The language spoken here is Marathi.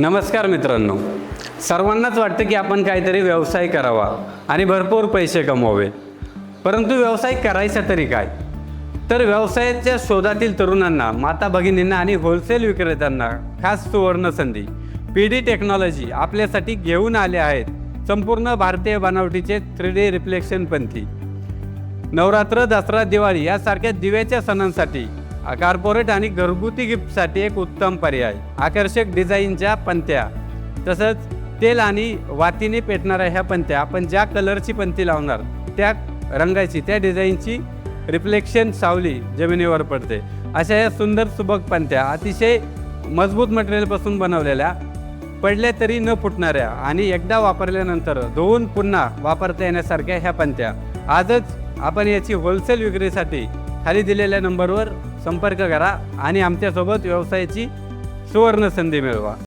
नमस्कार मित्रांनो. सर्वांनाच वाटतं की आपण काहीतरी व्यवसाय करावा आणि भरपूर पैसे कमवावे. परंतु व्यवसाय करायचा तरी काय? तर व्यवसायाच्या शोधातील तरुणांना माता भगिनींना आणि होलसेल विक्रेत्यांना खास सुवर्ण संधी पी डी टेक्नॉलॉजी आपल्यासाठी घेऊन आले आहेत संपूर्ण भारतीय बनावटीचे थ्री डी रिफ्लेक्शन पंथी. नवरात्र दसरा दिवाळी यासारख्या दिव्याच्या सणांसाठी कार्पोरेट आणि घरगुती गिफ्टसाठी एक उत्तम पर्याय. आकर्षक डिझाईनच्या पंत्या. तसंच तेल आणि वातीने पेटणाऱ्या ह्या पंत्या. आपण ज्या कलरची पंती लावणार त्या रंगाची त्या डिझाईनची रिफ्लेक्शन सावली जमिनीवर पडते. अशा या सुंदर सुबक पंत्या अतिशय मजबूत मटेरियलपासून बनवलेल्या पडल्या तरी न फुटणाऱ्या आणि एकदा वापरल्यानंतर धुवून पुन्हा वापरता येण्यासारख्या ह्या पंत्या. आजच आपण याची होलसेल विक्रीसाठी खाली दिलेल्या नंबरवर संपर्क करा आणि आमच्यासोबत व्यवसायाची सुवर्ण संधी मिळवा.